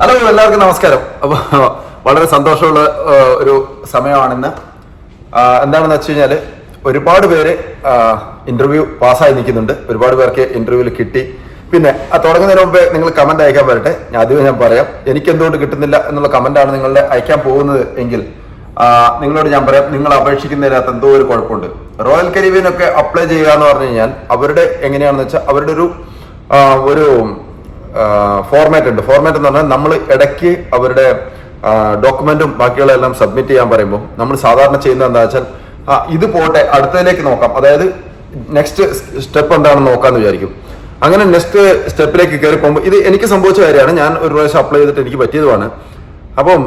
Hello എല്ലാവർക്കും നമസ്കാരം. അപ്പോൾ വളരെ സന്തോഷമുള്ള ഒരു സമയമാണെന്ന്. എന്താണെന്ന് വെച്ച് കഴിഞ്ഞാൽ ഒരുപാട് പേര് ഇന്റർവ്യൂ പാസ്സായി നിൽക്കുന്നുണ്ട്. ഒരുപാട് പേർക്ക് ഇന്റർവ്യൂവിൽ കിട്ടി. പിന്നെ ആ തുടങ്ങുന്നതിന് മുമ്പേ നിങ്ങൾ കമന്റ് അയക്കാൻ വരട്ടെ ഞാൻ ആദ്യമേ ഞാൻ പറയാം. എനിക്ക് എന്തുകൊണ്ട് കിട്ടുന്നില്ല എന്നുള്ള കമന്റാണ് നിങ്ങളുടെ അയക്കാൻ പോകുന്നത് എങ്കിൽ നിങ്ങളോട് ഞാൻ പറയാം. നിങ്ങൾ അപേക്ഷിക്കുന്നതിനകത്ത് എന്തോ ഒരു കുഴപ്പമുണ്ട്. റോയൽ കരീബിയനൊക്കെ അപ്ലൈ ചെയ്യുക എന്ന് പറഞ്ഞു കഴിഞ്ഞാൽ അവരുടെ എങ്ങനെയാണെന്ന് വെച്ചാൽ അവരുടെ ഒരു ഒരു ഫോർമാറ്റ് ഉണ്ട്. ഫോർമാറ്റ് എന്ന് പറഞ്ഞാൽ നമ്മൾ ഇടയ്ക്ക് അവരുടെ ഡോക്യുമെന്റും ബാക്കിയുള്ള എല്ലാം സബ്മിറ്റ് ചെയ്യാൻ പറയുമ്പോൾ നമ്മൾ സാധാരണ ചെയ്യുന്നത് എന്താ വെച്ചാൽ ആ, ഇത് പോട്ടെ അടുത്തതിലേക്ക് നോക്കാം. അതായത് നെക്സ്റ്റ് സ്റ്റെപ്പ് എന്താണെന്ന് നോക്കാന്ന് വിചാരിക്കും. അങ്ങനെ നെക്സ്റ്റ് സ്റ്റെപ്പിലേക്ക് കയറി പോകുമ്പോൾ ഇത് എനിക്ക് സംഭവിച്ച കാര്യമാണ്. ഞാൻ ഒരു പ്രാവശ്യം അപ്ലൈ ചെയ്തിട്ട് എനിക്ക് പറ്റിയതുമാണ്. അപ്പം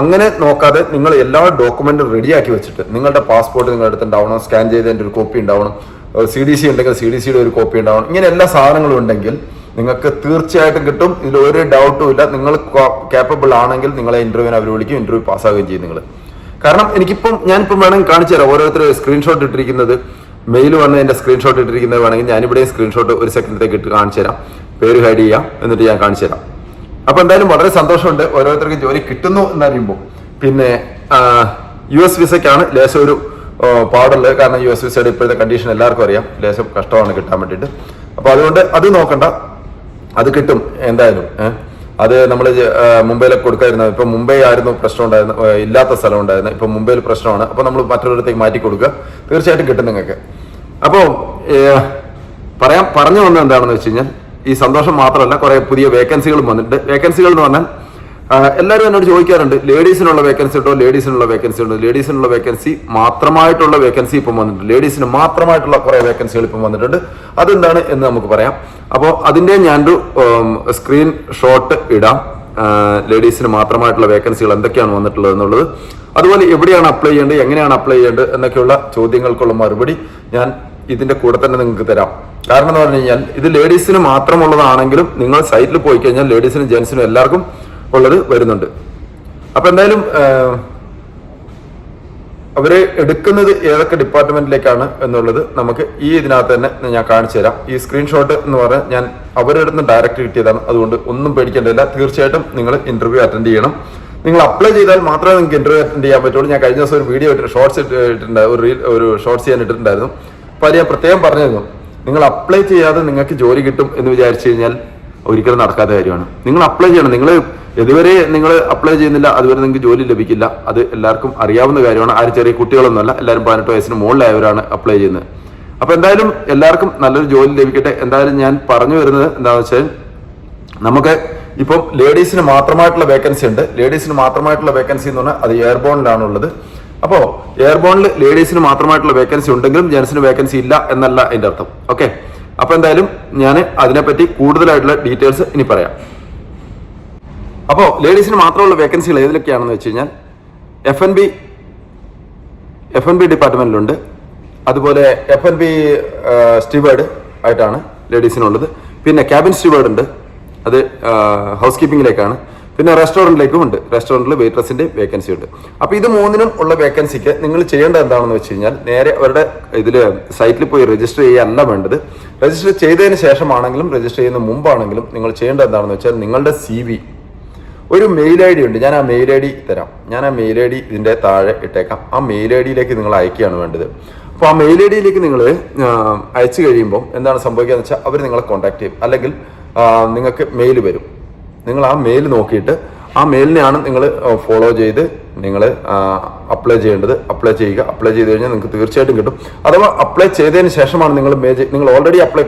അങ്ങനെ നോക്കാതെ നിങ്ങൾ എല്ലാ ഡോക്യുമെന്റും റെഡിയാക്കി വെച്ചിട്ട് നിങ്ങളുടെ പാസ്പോർട്ട് നിങ്ങളുടെ അടുത്ത് ഉണ്ടാവണം സ്കാൻ ചെയ്തതിന്റെ ഒരു കോപ്പി ഉണ്ടാവണം സി ഡി സി ഉണ്ടെങ്കിൽ സി ഡി സിയുടെ ഒരു കോപ്പി ഉണ്ടാവണം ഇങ്ങനെ എല്ലാ സാധനങ്ങളും ഉണ്ടെങ്കിൽ നിങ്ങൾക്ക് തീർച്ചയായിട്ടും കിട്ടും. ഇതിൽ ഒരു ഡൗട്ടും ഇല്ല. നിങ്ങൾ കേപ്പബിൾ ആണെങ്കിൽ നിങ്ങളെ ഇന്റർവ്യൂവിന് അവർ വിളിക്കും. ഇന്റർവ്യൂ പാസ്സാവുകയും ചെയ്യും നിങ്ങൾ കാരണം എനിക്കിപ്പം ഞാനിപ്പം വേണമെങ്കിൽ കാണിച്ചു തരാം. ഓരോരുത്തർ സ്ക്രീൻഷോട്ട് ഇട്ടിരിക്കുന്നത്. മെയിൽ വന്ന് എന്റെ സ്ക്രീൻഷോട്ട് ഇട്ടിരിക്കുന്നത് വേണമെങ്കിൽ ഞാനിവിടെയും സ്ക്രീൻഷോട്ട് ഒരു സെക്കൻഡിലേക്ക് ഇട്ട് കാണിച്ചു തരാം. പേര് ഹൈഡ് ചെയ്യാം. എന്നിട്ട് ഞാൻ കാണിച്ചു തരാം. അപ്പൊ എന്തായാലും വളരെ സന്തോഷമുണ്ട്. ഓരോരുത്തർക്ക് ജോലി കിട്ടുന്നു എന്നറിയുമ്പോൾ പിന്നെ യു എസ് വിസയ്ക്കാണ് ലേശം ഒരു പാടുള്ളത്. കാരണം യു എസ് വിസയുടെ ഇപ്പോഴത്തെ കണ്ടീഷൻ എല്ലാവർക്കും അറിയാം. ലേശം കഷ്ടമാണ് കിട്ടാൻ വേണ്ടിയിട്ട്. അപ്പൊ അതുകൊണ്ട് അത് നോക്കണ്ട. അത് കിട്ടും എന്തായാലും അത് നമ്മൾ മുംബൈയിലൊക്കെ കൊടുക്കായിരുന്നു. ഇപ്പൊ മുംബൈ ആയിരുന്നു പ്രശ്നം ഉണ്ടായിരുന്നു ഇല്ലാത്ത സ്ഥലം ഉണ്ടായിരുന്നു. ഇപ്പൊ മുംബൈയിൽ പ്രശ്നമാണ്. അപ്പൊ നമ്മൾ മറ്റൊരിടത്തേക്ക് മാറ്റി കൊടുക്കുക. തീർച്ചയായിട്ടും കിട്ടും നിങ്ങൾക്ക്. അപ്പോൾ പറയാൻ പറഞ്ഞു വന്നത് എന്താണെന്ന് വെച്ച് കഴിഞ്ഞാൽ ഈ സന്തോഷം മാത്രമല്ല കുറെ പുതിയ വേക്കൻസികളും വന്നിട്ടുണ്ട്. വേക്കൻസികൾ എന്ന് പറഞ്ഞാൽ എല്ലാവരും എന്നോട് ചോദിക്കാറുണ്ട് ലേഡീസിനുള്ള വേക്കൻസി ഉണ്ടോ? ലേഡീസിനുള്ള വേക്കൻസി ഉണ്ടോ? ലേഡീസിനുള്ള വേക്കൻസി മാത്രമായിട്ടുള്ള വേക്കൻസി ഇപ്പം വന്നിട്ടുണ്ട്. ലേഡീസിന് മാത്രമായിട്ടുള്ള കുറെ വേക്കൻസികൾ ഇപ്പം വന്നിട്ടുണ്ട്. അതെന്താണ് എന്ന് നമുക്ക് പറയാം. അപ്പോൾ അതിന്റെ ഞാനൊരു സ്ക്രീൻ ഷോട്ട് ഇടാം. ലേഡീസിന് മാത്രമായിട്ടുള്ള വേക്കൻസികൾ എന്തൊക്കെയാണ് വന്നിട്ടുള്ളത് എന്നുള്ളത്. അതുപോലെ എവിടെയാണ് അപ്ലൈ ചെയ്യേണ്ടത് എങ്ങനെയാണ് അപ്ലൈ ചെയ്യേണ്ടത് എന്നൊക്കെയുള്ള ചോദ്യങ്ങൾക്കുള്ള മറുപടി ഞാൻ ഇതിന്റെ കൂടെ തന്നെ നിങ്ങൾക്ക് തരാം. കാരണം എന്ന് പറഞ്ഞു കഴിഞ്ഞാൽ ഇത് ലേഡീസിന് മാത്രമുള്ളതാണെങ്കിലും നിങ്ങൾ സൈറ്റിൽ പോയി കഴിഞ്ഞാൽ ലേഡീസിനും ജെൻസിനും എല്ലാവർക്കും ഉള്ളത് വരുന്നുണ്ട്. അപ്പൊ എന്തായാലും അവർ എടുക്കുന്നത് ഏതൊക്കെ ഡിപ്പാർട്ട്മെന്റിലേക്കാണ് എന്നുള്ളത് നമുക്ക് ഈ ഇതിനകത്ത് തന്നെ ഞാൻ കാണിച്ചു തരാം. ഈ സ്ക്രീൻഷോട്ട് എന്ന് പറഞ്ഞാൽ ഞാൻ അവരുടെ നിന്ന് ഡയറക്റ്റ് കിട്ടിയതാണ്. അതുകൊണ്ട് ഒന്നും പേടിക്കേണ്ടതില്ല. തീർച്ചയായിട്ടും നിങ്ങൾ ഇന്റർവ്യൂ അറ്റൻഡ് ചെയ്യണം. നിങ്ങൾ അപ്ലൈ ചെയ്താൽ മാത്രമേ നിങ്ങൾക്ക് ഇന്റർവ്യൂ അറ്റൻഡ് ചെയ്യാൻ പറ്റുള്ളൂ. ഞാൻ കഴിഞ്ഞ ദിവസം ഒരു വീഡിയോ ഇട്ട് ഷോർട്സ് ഇട്ടിട്ടുണ്ട്. ഒരു റീൽ ഒരു ഷോർട്സ് ചെയ്യാൻ ഇട്ടിട്ടുണ്ടായിരുന്നു. അപ്പൊ അത് ഞാൻ പ്രത്യേകം പറഞ്ഞിരുന്നു. നിങ്ങൾ അപ്ലൈ ചെയ്യാതെ നിങ്ങൾക്ക് ജോലി കിട്ടും എന്ന് വിചാരിച്ചു കഴിഞ്ഞാൽ ഒരിക്കലും നടക്കാത്ത കാര്യമാണ്. നിങ്ങൾ അപ്ലൈ ചെയ്യണം. നിങ്ങൾ ഇതുവരെ നിങ്ങൾ അപ്ലൈ ചെയ്യുന്നില്ല അതുവരെ നിങ്ങൾക്ക് ജോലി ലഭിക്കില്ല. അത് എല്ലാവർക്കും അറിയാവുന്ന കാര്യമാണ്. ആരും ചെറിയ കുട്ടികളൊന്നുമല്ല. എല്ലാവരും പതിനെട്ട് വയസ്സിന് മുകളിലായവരാണ് അപ്ലൈ ചെയ്യുന്നത്. അപ്പൊ എന്തായാലും എല്ലാവർക്കും നല്ലൊരു ജോലി ലഭിക്കട്ടെ. എന്തായാലും ഞാൻ പറഞ്ഞു വരുന്നത് എന്താണെന്ന് വെച്ചാൽ നമുക്ക് ഇപ്പം ലേഡീസിന് മാത്രമായിട്ടുള്ള വേക്കൻസി ഉണ്ട്. ലേഡീസിന് മാത്രമായിട്ടുള്ള വേക്കൻസി എന്ന് പറഞ്ഞാൽ അത് എയർബോണിലാണ് ഉള്ളത് അപ്പോൾ എയർബോണിൽ ലേഡീസിന് മാത്രമായിട്ടുള്ള വേക്കൻസി ഉണ്ടെങ്കിലും ജെൻസിന് വേക്കൻസി ഇല്ല എന്നല്ല അതിന്റെ അർത്ഥം. ഓക്കെ അപ്പൊ എന്തായാലും ഞാൻ അതിനെപ്പറ്റി കൂടുതലായിട്ടുള്ള ഡീറ്റെയിൽസ് ഇനി പറയാം. അപ്പോൾ ലേഡീസിന് മാത്രമുള്ള വേക്കൻസികൾ ഏതിലൊക്കെയാണെന്ന് വെച്ച് കഴിഞ്ഞാൽ F N B F N B ഡിപ്പാർട്ട്മെന്റിലുണ്ട്. അതുപോലെ എഫ് എൻ ബി സ്റ്റിവേർഡ് ആയിട്ടാണ് ലേഡീസിനുള്ളത്. പിന്നെ ക്യാബിൻ സ്റ്റിവേർഡ് ഉണ്ട്. അത് ഹൗസ് കീപ്പിംഗിലേക്കാണ് പിന്നെ റെസ്റ്റോറന്റിലേക്കും ഉണ്ട്. റെസ്റ്റോറന്റിൽ വെയിറ്റ്രസിന്റെ വേക്കൻസി ഉണ്ട്. അപ്പോൾ ഇത് മൂന്നിനും ഉള്ള വേക്കൻസിക്ക് നിങ്ങൾ ചെയ്യേണ്ടത് എന്താണെന്ന് വെച്ച് കഴിഞ്ഞാൽ നേരെ അവരുടെ ഇതിൽ സൈറ്റിൽ പോയി രജിസ്റ്റർ ചെയ്യുകയല്ല വേണ്ടത്. രജിസ്റ്റർ ചെയ്തതിന് ശേഷമാണെങ്കിലും രജിസ്റ്റർ ചെയ്യുന്ന മുമ്പാണെങ്കിലും നിങ്ങൾ ചെയ്യേണ്ടത് എന്താണെന്ന് വെച്ചാൽ നിങ്ങളുടെ സി വി ഒരു മെയിൽ ഐ ഡി ഉണ്ട്. ഞാൻ ആ മെയിൽ ഐ ഡി തരാം. ഞാൻ ആ മെയിൽ ഐ ഡി ഇതിന്റെ താഴെ ഇട്ടേക്കാം. ആ മെയിൽ ഐ ഡിയിലേക്ക് നിങ്ങൾ അയക്കുകയാണ് വേണ്ടത്. അപ്പോൾ ആ മെയിൽ ഐ ഡിയിലേക്ക് നിങ്ങൾ അയച്ചു കഴിയുമ്പോൾ എന്താണ് സംഭവിക്കുക എന്ന് വെച്ചാൽ അവർ നിങ്ങളെ കോൺടാക്ട് ചെയ്യും. അല്ലെങ്കിൽ നിങ്ങൾക്ക് മെയിൽ വരും. നിങ്ങൾ ആ മെയിൽ നോക്കിയിട്ട് ആ മെയിലിനെയാണ് നിങ്ങൾ ഫോളോ ചെയ്ത് നിങ്ങൾ അപ്ലൈ ചെയ്യേണ്ടത് അപ്ലൈ ചെയ്യുക. അപ്ലൈ ചെയ്ത് കഴിഞ്ഞാൽ നിങ്ങൾക്ക് തീർച്ചയായിട്ടും കിട്ടും. അഥവാ അപ്ലൈ ചെയ്തതിന് ശേഷമാണ് നിങ്ങൾ മേജ് നിങ്ങൾ ഓൾറെഡി അപ്ലൈ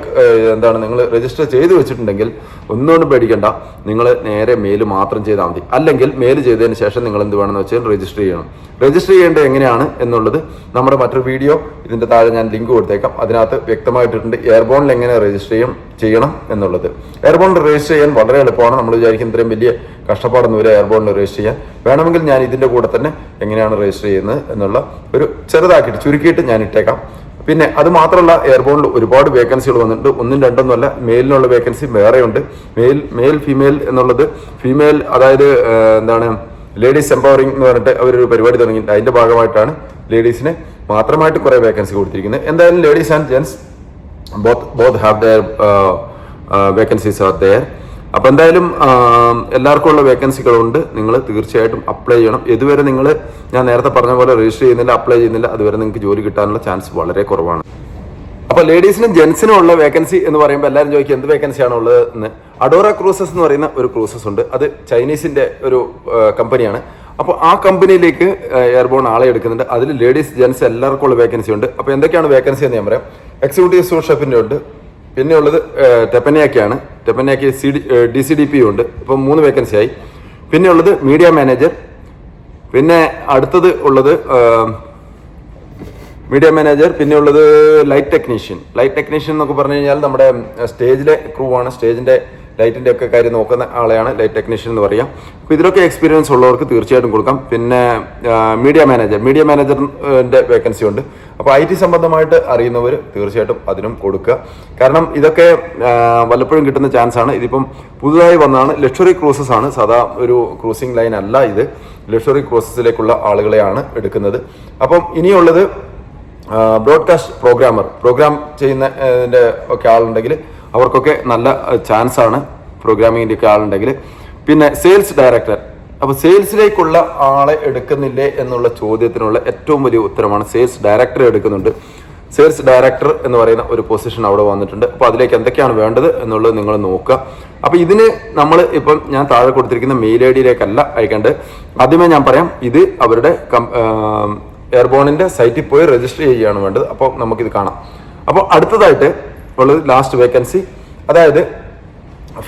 എന്താണ് നിങ്ങൾ രജിസ്റ്റർ ചെയ്ത് വെച്ചിട്ടുണ്ടെങ്കിൽ ഒന്നുകൊണ്ട് പേടിക്കേണ്ട. നിങ്ങൾ നേരെ മെയിൽ മാത്രം ചെയ്താൽ മതി. അല്ലെങ്കിൽ മെയിൽ ചെയ്തതിന് ശേഷം നിങ്ങൾ എന്ത് വേണമെന്ന് വെച്ചാൽ രജിസ്റ്റർ ചെയ്യണം. രജിസ്റ്റർ ചെയ്യേണ്ടത് എങ്ങനെയാണ് എന്നുള്ളത് നമ്മുടെ മറ്റൊരു വീഡിയോ ഇതിന്റെ താഴെ ഞാൻ ലിങ്ക് കൊടുത്തേക്കാം. അതിനകത്ത് വ്യക്തമായിട്ടുണ്ട് എയർബോണിൽ എങ്ങനെ രജിസ്റ്റർ ചെയ്യും ചെയ്യണം എന്നുള്ളത്. എയർബോണിൽ രജിസ്റ്റർ ചെയ്യാൻ വളരെ എളുപ്പമാണ്. നമ്മൾ വിചാരിക്കും ഇത്രയും വലിയ കഷ്ടപ്പാടൊന്നും ഒരു എയർബോണിൽ രജിസ്റ്റർ ചെയ്യാൻ. വേണമെങ്കിൽ ഞാൻ ഇതിന്റെ കൂടെ തന്നെ എങ്ങനെയാണ് രജിസ്റ്റർ ചെയ്യുന്നത് എന്നുള്ള ഒരു ചെറുതാക്കിയിട്ട് ചുരുക്കിയിട്ട് ഞാൻ ഇട്ടേക്കാം. പിന്നെ അത് മാത്രമല്ല എയർബോണിൽ ഒരുപാട് വേക്കൻസികൾ വന്നിട്ടുണ്ട്. ഒന്നും രണ്ടൊന്നുമല്ല മെയിലിനുള്ള വേക്കൻസി വേറെയുണ്ട്. മെയിൽ മെയിൽ ഫീമെയിൽ എന്നുള്ളത് ഫീമെയിൽ അതായത് എന്താണ് ലേഡീസ് എംപവറിംഗ് എന്ന് പറഞ്ഞിട്ട് അവരൊരു പരിപാടി തുടങ്ങി. അതിന്റെ ഭാഗമായിട്ടാണ് ലേഡീസിന് മാത്രമായിട്ട് കുറേ വേക്കൻസി കൊടുത്തിരിക്കുന്നത്. എന്തായാലും ladies and gents both both have there vacancies are there. അപ്പോൾ എന്തായാലും എല്ലാവർക്കും ഉള്ള വേക്കൻസികളുണ്ട് നിങ്ങൾ തീർച്ചയായിട്ടും അപ്ലൈ ചെയ്യണം. ഇതുവരെ നിങ്ങൾ ഞാൻ നേരത്തെ പറഞ്ഞ പോലെ രജിസ്റ്റർ ചെയ്യുന്നില്ല അപ്ലൈ ചെയ്യുന്നില്ല. അതുവരെ നിങ്ങൾക്ക് ജോലി കിട്ടാനുള്ള ചാൻസ് വളരെ കുറവാണ്. അപ്പോൾ ലേഡീസിനും ജെൻസിനും ഉള്ള വേക്കൻസി എന്ന് പറയുമ്പോൾ എല്ലാവരും ചോദിക്കും എന്ത് വേക്കൻസിയാണ് ഉള്ളത് എന്ന്. അഡോറ ക്രൂസസ് എന്ന് പറയുന്ന ഒരു ക്രൂസസ് ഉണ്ട്. അത് ചൈനീസിന്റെ ഒരു കമ്പനിയാണ്. അപ്പോൾ ആ കമ്പനിയിലേക്ക് എയർബോൺ ആളെ എടുക്കുന്നുണ്ട്. അതിൽ ലേഡീസ് ജെൻസ് എല്ലാവർക്കും ഉള്ള വേക്കൻസി ഉണ്ട്. അപ്പോൾ എന്തൊക്കെയാണ് വേക്കൻസി എന്ന് ഞാൻ പറയാം. എക്സിക്യൂട്ടീവ് സൂട്ട് ഉണ്ട്. പിന്നെ ഉള്ളത് ടെപ്പനിയാക്കിയാണ് ടെപ്പനയാക്കി C D D C D P ഉണ്ട്. ഇപ്പം മൂന്ന് വേക്കൻസി ആയി പിന്നെ ഉള്ളത് മീഡിയ മാനേജർ. പിന്നെ അടുത്തത് ഉള്ളത് മീഡിയ മാനേജർ. പിന്നെ ഉള്ളത് ലൈറ്റ് ടെക്നീഷ്യൻ. ലൈറ്റ് ടെക്നീഷ്യൻ എന്നൊക്കെ പറഞ്ഞു കഴിഞ്ഞാൽ നമ്മുടെ സ്റ്റേജിലെ ക്രൂ ആണ് സ്റ്റേജിന്റെ ലൈറ്റിന്റെ ഒക്കെ കാര്യം നോക്കുന്ന ആളെയാണ് ലൈറ്റ് ടെക്നീഷ്യൻ എന്ന് പറയാം. അപ്പോൾ ഇതിലൊക്കെ എക്സ്പീരിയൻസ് ഉള്ളവർക്ക് തീർച്ചയായിട്ടും കൊടുക്കാം. പിന്നെ മീഡിയ മാനേജർ മീഡിയ മാനേജറിന്റെ വേക്കൻസി ഉണ്ട്. അപ്പോൾ ഐ ടി സംബന്ധമായിട്ട് അറിയുന്നവർ തീർച്ചയായിട്ടും അതിനും കൊടുക്കുക. കാരണം ഇതൊക്കെ വല്ലപ്പോഴും കിട്ടുന്ന ചാൻസ് ആണ്. ഇതിപ്പം പുതുതായി വന്നതാണ് ലക്ഷറി ക്രൂസസ് ആണ്. സാധാ ഒരു ക്രൂസിംഗ് ലൈൻ അല്ല ഇത്. ലക്ഷറി ക്രൂസസിലേക്കുള്ള ആളുകളെയാണ് എടുക്കുന്നത്. അപ്പം ഇനിയുള്ളത് ബ്രോഡ്കാസ്റ്റ് പ്രോഗ്രാമർ പ്രോഗ്രാം ചെയ്യുന്ന ഒക്കെ ആളുണ്ടെങ്കിൽ അവർക്കൊക്കെ നല്ല ചാൻസ് പ്രോഗ്രാമിങ്ങിന്റെ ഒക്കെ ആളുണ്ടെങ്കിൽ. പിന്നെ സെയിൽസ് ഡയറക്ടർ അപ്പോൾ സെയിൽസിലേക്കുള്ള ആളെ എടുക്കുന്നില്ലേ എന്നുള്ള ചോദ്യത്തിനുള്ള ഏറ്റവും വലിയ ഉത്തരമാണ് സെയിൽസ് ഡയറക്ടറെ എടുക്കുന്നുണ്ട്. സെയിൽസ് ഡയറക്ടർ എന്ന് പറയുന്ന ഒരു പൊസിഷൻ അവിടെ വന്നിട്ടുണ്ട്. അപ്പോൾ അതിലേക്ക് എന്തൊക്കെയാണ് വേണ്ടത് എന്നുള്ളത് നിങ്ങൾ നോക്കുക. അപ്പോൾ ഇതിന് നമ്മൾ ഇപ്പം ഞാൻ താഴെ കൊടുത്തിരിക്കുന്ന മെയിൽ ഐ ഡിയിലേക്കല്ല അയക്കേണ്ടത്. ആദ്യമേ ഞാൻ പറയാം ഇത് അവരുടെ കം എയർബോണിന്റെ സൈറ്റിൽ പോയി രജിസ്റ്റർ ചെയ്യുകയാണ് വേണ്ടത്. അപ്പോൾ നമുക്കിത് കാണാം. അപ്പോൾ അടുത്തതായിട്ട് ഉള്ളത് ലാസ്റ്റ് വേക്കൻസി അതായത്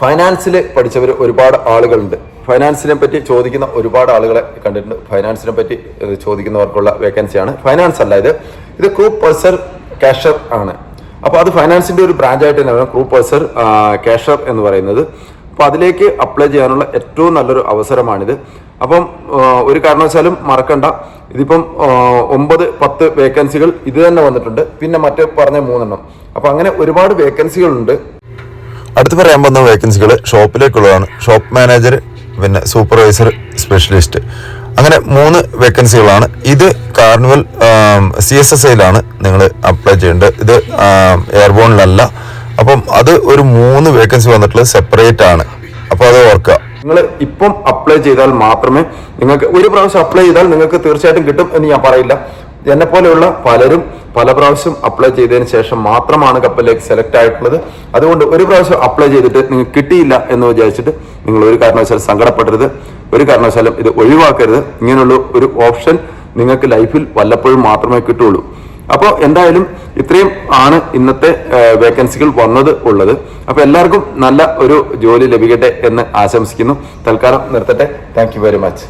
ഫൈനാൻസിൽ പഠിച്ചവർ ഒരുപാട് ആളുകളുണ്ട്. ഫൈനാൻസിനെ പറ്റി ചോദിക്കുന്ന ഒരുപാട് ആളുകളെ കണ്ടിട്ടുണ്ട്. ഫൈനാൻസിനെ പറ്റി ചോദിക്കുന്നവർക്കുള്ള വേക്കൻസിയാണ് ഫൈനാൻസ് അല്ല ഇത്. ഇത് ക്രൂപ്പ് പേഴ്സർ കാഷർ ആണ്. അപ്പോൾ അത് ഫൈനാൻസിന്റെ ഒരു ബ്രാഞ്ച് ആയിട്ട് തന്നെ ക്രൂ പേഴ്സർ കാഷർ എന്ന് പറയുന്നത്. അപ്പോൾ അതിലേക്ക് അപ്ലൈ ചെയ്യാനുള്ള ഏറ്റവും നല്ലൊരു അവസരമാണിത്. അപ്പം ഒരു കാരണവശാലും മറക്കണ്ട. ഇതിപ്പം ഒമ്പത് പത്ത് വേക്കൻസികൾ ഇത് തന്നെ വന്നിട്ടുണ്ട്. പിന്നെ മറ്റേ പറഞ്ഞ മൂന്നെണ്ണം. അപ്പം അങ്ങനെ ഒരുപാട് വേക്കൻസികളുണ്ട് അടുത്ത് പറയാൻ പോകുന്ന വേക്കൻസികൾ ഷോപ്പിലേക്കുള്ളതാണ്. ഷോപ്പ് മാനേജർ പിന്നെ സൂപ്പർവൈസർ സ്പെഷ്യലിസ്റ്റ്. അങ്ങനെ മൂന്ന് വേക്കൻസികളാണ് ഇത് കാർണിവൽ സി എസ് എസ് ഐയിലാണ് നിങ്ങൾ അപ്ലൈ ചെയ്യേണ്ടത്. ഇത് എയർബോണിലല്ല. അപ്പം അത് ഒരു മൂന്ന് വേക്കൻസി വന്നിട്ടുള്ളത് സെപ്പറേറ്റ് ആണ്. അപ്പോൾ അത് ഓർക്കുക. നിങ്ങൾ ഇപ്പം അപ്ലൈ ചെയ്താൽ മാത്രമേ നിങ്ങൾക്ക് ഒരു പ്രാവശ്യം അപ്ലൈ ചെയ്താൽ നിങ്ങൾക്ക് തീർച്ചയായിട്ടും കിട്ടും എന്ന് ഞാൻ പറയില്ല. എന്നെ പോലെയുള്ള പലരും പല പ്രാവശ്യം അപ്ലൈ ചെയ്തതിന് ശേഷം മാത്രമാണ് കപ്പലിലേക്ക് സെലക്ട് ആയിട്ടുള്ളത്. അതുകൊണ്ട് ഒരു പ്രാവശ്യം അപ്ലൈ ചെയ്തിട്ട് നിങ്ങൾക്ക് കിട്ടിയില്ല എന്ന് വിചാരിച്ചിട്ട് നിങ്ങൾ ഒരു കാരണവശാലും സങ്കടപ്പെടരുത്. ഒരു കാരണവശാലും ഇത് ഒഴിവാക്കരുത്. ഇങ്ങനെയുള്ള ഒരു ഓപ്ഷൻ നിങ്ങൾക്ക് ലൈഫിൽ വല്ലപ്പോഴും മാത്രമേ കിട്ടുള്ളൂ. അപ്പോൾ എന്തായാലും ഇത്രയും ആണ് ഇന്നത്തെ വേക്കൻസികൾ വന്നത് ഉള്ളത്. അപ്പോൾ എല്ലാവർക്കും നല്ല ഒരു ജോലി ലഭിക്കട്ടെ എന്ന് ആശംസിക്കുന്നു. തൽക്കാലം നിർത്തട്ടെ. Thank very much